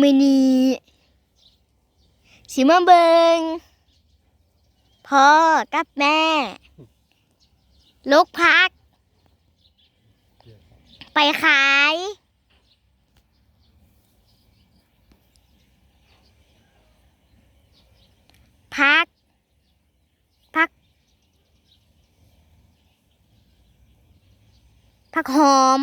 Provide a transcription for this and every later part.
มือนี้สิมาเบิงพ่อกับแม่ลูกพัก ไปขาย พัก พัก พักหอม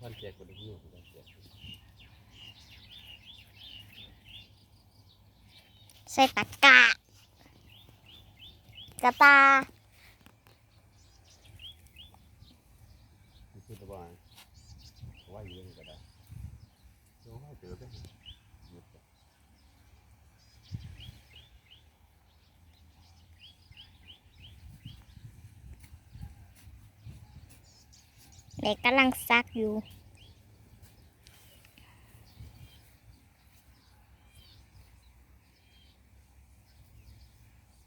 พันแจกคนละนิ้วพันแจกใส่ตะกะกระตาคือตะวันว่าอยู่ยังก็ได้โอ้เจอได้ เด็กกำลังซักอยู่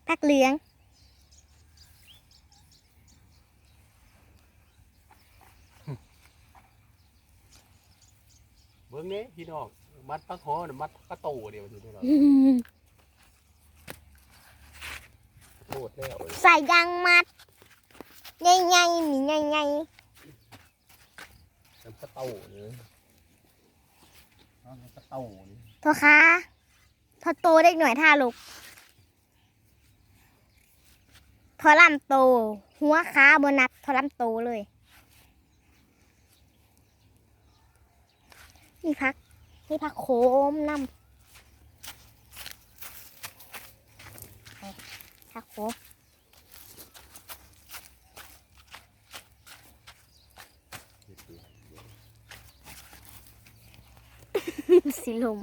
พักเหลือง เบิ้งนี้พี่น้องมัดปลาคอมัดปลาโตเดียวอยู่นี่เราโทษแล้วใส่ยางมัดใหญ่ๆนี่ใหญ่มั นปลาโตเลยปลาโตนี่ๆพ่อค้าพอโตเด็กหน่อยท่าลูกพอลำโต หัวขาบนัดพอลำโตเลยนี่พักนี่พักโคมน้ำไปพักโคม สีลม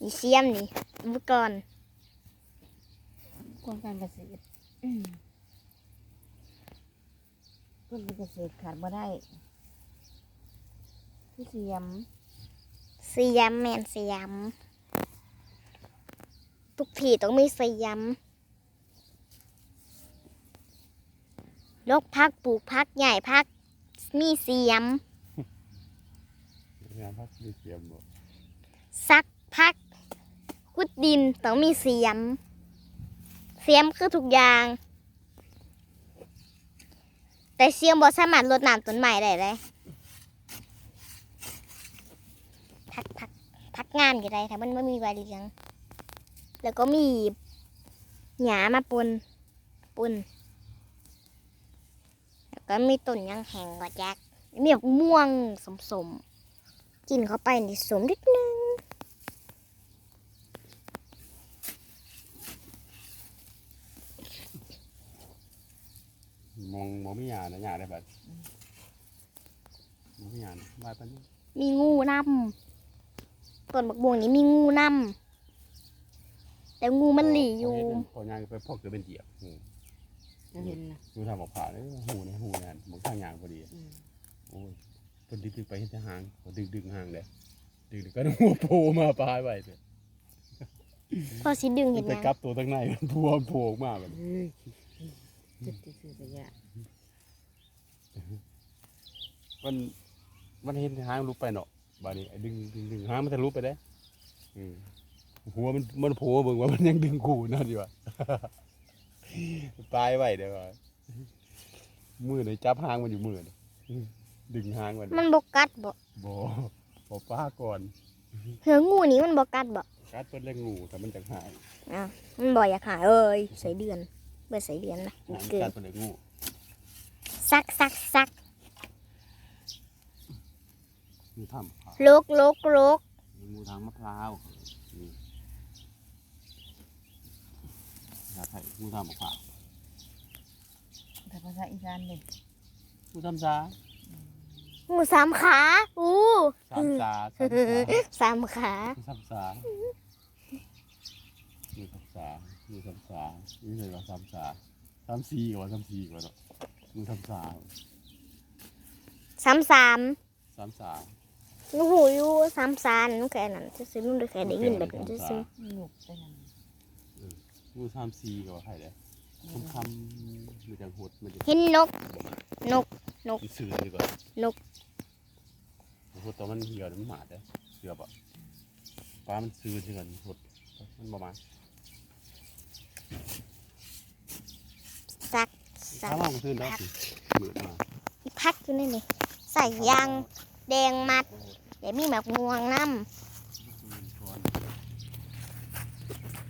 นี่เสียมนี่อุปกรณ์กรมการเกษตรกรมการเกษตรขาดบ่ได้ที่เสียม เสียมแมนเสียม ทุกที่ต้องมีเสียมลกพักปลูกพักใหญ่พัก มีเสียม งานพักมีเสียมบ่ซักพักขุดดินต้องมีเสียม เสียมคือทุกอย่าง แต่เสียมบ่สามารถรดน้ำต้นไม้ได้เลยพักพักพักงานอยู่ได้ถ้ามันไม่มีใบเลี้ยงแล้วก็มีหญ้ามาปนปนแล้ว ก็มีต้นยังแห้งกว่าแจ๊กมีแบบม่วงสมๆกินเข้าไปนี่สมนิดนึงมองมองไม่หยานะหยาได้บัดมองไม่หยาบ้านปานนี้มีงูนำต้นบักบวงนี่มีงูนำแต่งูมันหลีอยู่พอย่างไปพอกจะเป็นเหยียบหู จะเห็นนะดูทำออกผ่าเลยหูเนี่ยหูเนี่ยมันข้างยางพอดีอืมโอ้ยเพิ่นดึงดึงไปเห็นแต่หางพอดึงดึงหางเลยดึงดึงก็หัวโผล่มาปลายไปเลยพอสิดึงเห็นไปยังกลับตัวตั้งในมันพัวโผล่ออกมาแบบเฮ้ยจุดที่สุดระยะมันมันเห็นแต่หางลุกไปเนาะบาดนี้ไอ้ดึงดึงดึงหางมันทะลุไปได้อืมหัวมันมันโผล่เบิ่งว่ามันยังดึงขู่นั่นอยู่อะ ปลายไว้เดี๋ยวก่อนมือไหนจับหางมันอยู่มือนี่ดึงหางมันมันบกัดบ่บ่บ่ป้าก่อนเหืองูนี่มันบกัดบ่กัดเปิ้นเล่งงูแต่มันจังหายอะมันบ่อยากหายเอ้ยใส่เดือนเบื่อใส่เดือนนะหางเกิกันดเปิ้นเล่งงูซักซักซักงูทำผ่าลุกลุกลุกงูทางมะพร้าวนี่ อยากให้งูทำมะพร้าวแต่ภาษาอีสานเลยงูทำซางูสามขา อู้สามซาสามซาสามขางูทำซางูทำซางูทำซานี่เลยว่าทำซาทำซีกว่าทำซีกว่าเนาะงูทำซาสามสามสามซาหนูหูอยู่สามซานหนูแค่นั้นจะซื้อๆหนูได้แค่ได้ยินแบบนั้นจะซื้อหนุกไปนั่น งูสามซีก็ว่าใครได้คำคำมันจะหดมันจะๆเห็นนก นก นก มันสื่อดีกว่านกหดตอนมันเหี่ยวมันหมาดเลยเกือบอะปลามันซื้อที่กันหดมันประมาณสักสัถ้ากว่ามันซื้อแล้วสิเหมือนมาอีพักอยู่นี่นี่ใส่ยางแดงมัดเดี๋ยวมีแบบงวงน้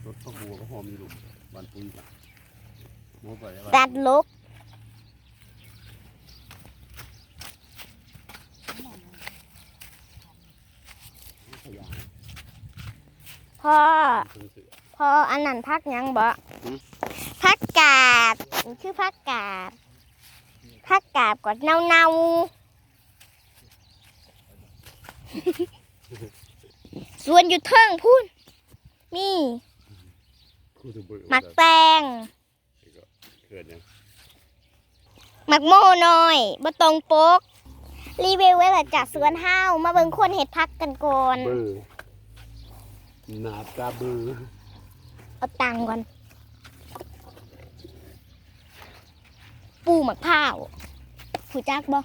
รถข้าว บัวก็หอมมีลูกวันปุ้ยกันโม้ไปแล้วำตัดลกขยะพ่อซื้อเสือพออันนั้นพักหยังบ่หืมพักกาดมันคือพักกาดพักกาดกอดเน่าเน่าๆส่วนอยู่เทิงพูนนี่ คู่ตัวเบอร์หมักแตงเกิดยังหมักโม่น้อยบ่ตรงปก รีวิวไว้และจากสวนห้าวมาเบิ่งคนเห็ดพักกันก่อนเบอร์หนาตาเบอร์เอาตังค์ก่อน ปูหมักข้าวผู้จักบ่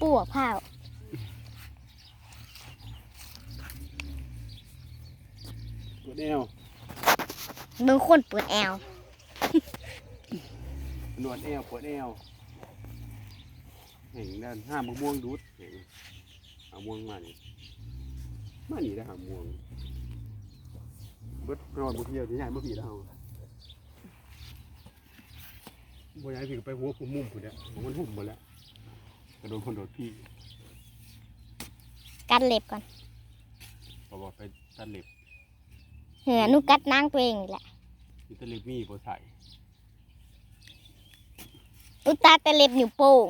ปูหมักข้าว ปวดแอวเบิ่งคนเปิดแอลหนวดแอวปวดแอวเห็นด้านห้ามมะม่วงดูดเห็นหาม่วงมานี่มานี่ได้หาม่วงเบิดนอนบุเที่ยวที่ใหญ่เมื่อปีแล้วเฮาบ่อยากให้พี่ก็ไปหัวคุมมุมพุ่นเนี่ยมันหุ่มหมดแล้วกระโดดคนโดดพี่กัดเล็บก่อนบอกว่าไปตัดเล็บเหือหนูกัดนางตัวเองนี่แหละมีตัดเล็บมีบ่ใส่อุตาแต่เล็บนิ้วโป้ง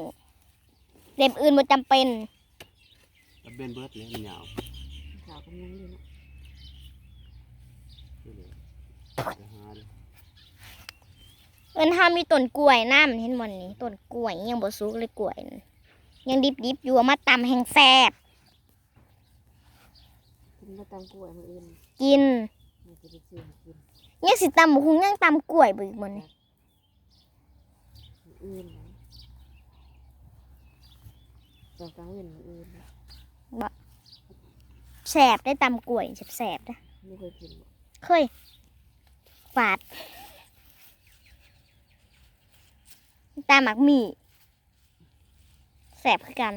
เล็บอื่นบ่จำเป็น แล้วเบนเบิร์ดเลยมันยาวสาวกำลังอยู่เนาะเรื่อยๆไปหาเลยเอิ้นห้ามีต้นกล้วยน้ำเห็นมันนี่ต้นกล้วยยังบ่สุกเลยกล้วยนั่นยังดิบๆอยู่เอามาตำแห้งแซ่บกินก็ตามกล้วยมืออื่นกินมัน จะไปซื้อให้กินยังสิตำบักหุงยังตำกล้วยบ่อีกมันนี่มืออื่นนะตอนกลางเว้นมืออื่นนะแซ่บได้ตำกล้วยแซ่บๆนะไม่เคยกินหรอกเคยฝาดตามหมักหมี่แสบคือกัน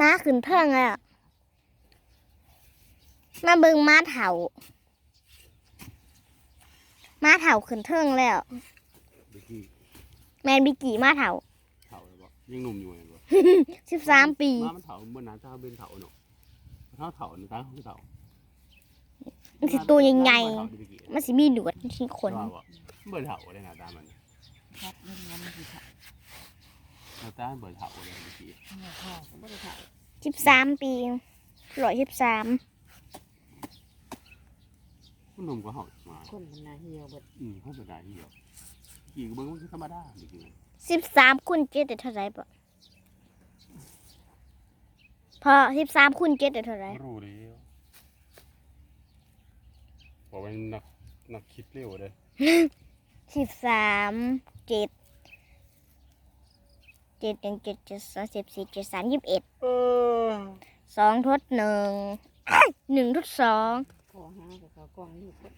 ม้าขึ้นเทิงแล้วมาเบิงม้าเถาม้าเถาขึ้นเทิงแล้วเมื่อกี้แมนบิกี่ม้าเถาเถาแล้วบ่ยังหนุ่มอยู่ไงบ่สิบสามปีมามันเถาเมื่อนั้นถ้าเป็นเถาเนาะเท่าเถาในตาของเถามันสิตัวใหญ่เถาดีกี่ๆมันสิมีหนวดที่ขนว่าบ่เบิ่เถาได้หน้าตามันครับเล่นน้ำ มันคือถ่ายหน้าตาเบิ่เถาเลยเมื่อกี้ไม่ถ่ายก็ไม่ได้ถ่ายสิบสามปีร้อยสิบสามมันหนุ่มกว่าเฮามาคนมันนาเหี่ยวเบิดอืมเฮาบ่ได้เหี่ยวกี่ก็เบิ่งมันคือธรรมดาเมื่อกี้สิบสามคูณเจ็ดได้เท่าไหรปะพอสิบสามคูณเจ็ดได้เท่าไหรรู้แล้วบอกว่านักนักคิดเร็วเด้สิบสามเจ็ด เจ็ดหนึ่งเจ็ดเจ็ดสองสิบสี่เจ็ดสามยี่สิบเอ็ดเออสองทดหนึ่งหนึ่งทดสองขอห้ากับเขากล้องลูกเบิด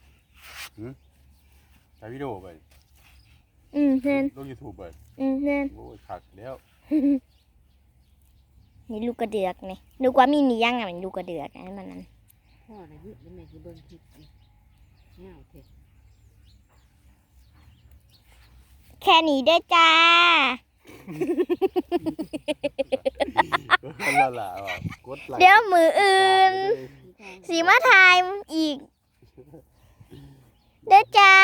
ถ่ายวิดีโอไปอืมเพื่อนลง YouTube ไปอืมเพื่อนโอ้ยคักแล้วนี่ลูกกระเดือกนี่นึกว่ามีนี่ยังอะมันลูกกระเดือกอันนั้นมันนั้นพ่อน่ะเยอะเป็นไงที่เบิ่งคลิปนี่เงาเถอะแค่นี้ได้อจ้า ละละว่ะกดไลค์เดี๋ยวมืออื่น สีมาทายอีก เด้อจ้า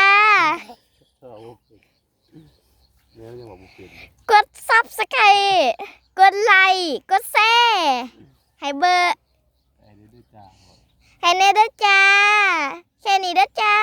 เอาแล้วยังบอกบุเป็นกดซับสไครต์กดไลค์กดแชร์ให้เบอร์ไอ้เด้อจ้าให้เนเด้อจ้า